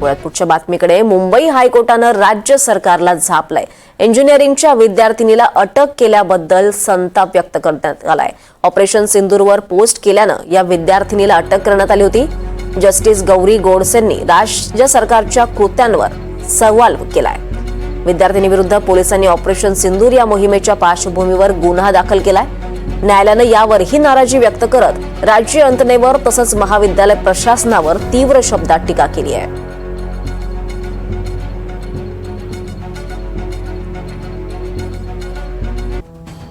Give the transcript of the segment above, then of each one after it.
पुण्यात पुढच्या बातमीकडे मुंबई हायकोर्टानं राज्य सरकारला झापलंय. इंजिनिअरिंगच्या विद्यार्थिनीला अटक केल्याबद्दल संताप व्यक्त करण्यात आलाय. ऑपरेशन सिंदूरवर पोस्ट केल्यानं या विद्यार्थिनीला अटक करण्यात आली होती. जस्टिस गौरी गोडसेंनी राज्य सरकारच्या कृत्यांवर सवाल केलाय. विद्यार्थिनीविरुद्ध पोलिसांनी ऑपरेशन सिंदूर या मोहिमेच्या पार्श्वभूमीवर गुन्हा दाखल केलाय. न्यायालयानं यावरही नाराजी व्यक्त करत राज्य यंत्रणेवर तसंच महाविद्यालय प्रशासनावर तीव्र शब्दात टीका केली आहे.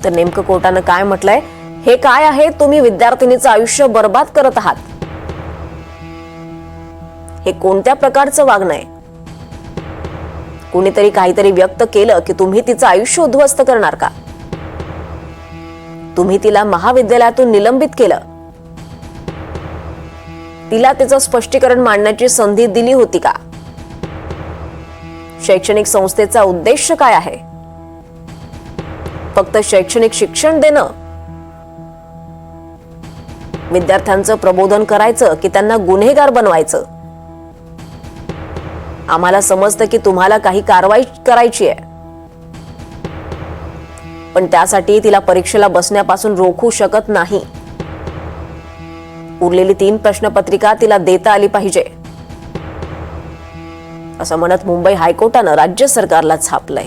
तर नेमकं कोर्टानं काय म्हटलंय? हे काय आहे? तुम्ही विद्यार्थिनीचं आयुष्य बर्बाद करत आहात. हे कोणत्या प्रकारचं वागणं आहे? कुणीतरी काहीतरी व्यक्त केलं की तुम्ही तिचं आयुष्य उद्ध्वस्त करणार का? तुम्ही तिला महाविद्यालयातून निलंबित केलं. तिला तिचं स्पष्टीकरण मांडण्याची संधी दिली होती का? शैक्षणिक संस्थेचा उद्देश काय आहे? फक्त शैक्षणिक शिक्षण देणं. विद्यार्थ्यांचं प्रबोधन करायचं की त्यांना गुन्हेगार बनवायचं. आम्हाला समजतं की तुम्हाला काही कारवाई करायची आहे. पण त्यासाठी तिला परीक्षेला बसण्यापासून रोखू शकत नाही. उरलेली तीन प्रश्नपत्रिका तिला देता आली पाहिजे. असं म्हणत मुंबई हायकोर्टानं राज्य सरकारला छापलंय.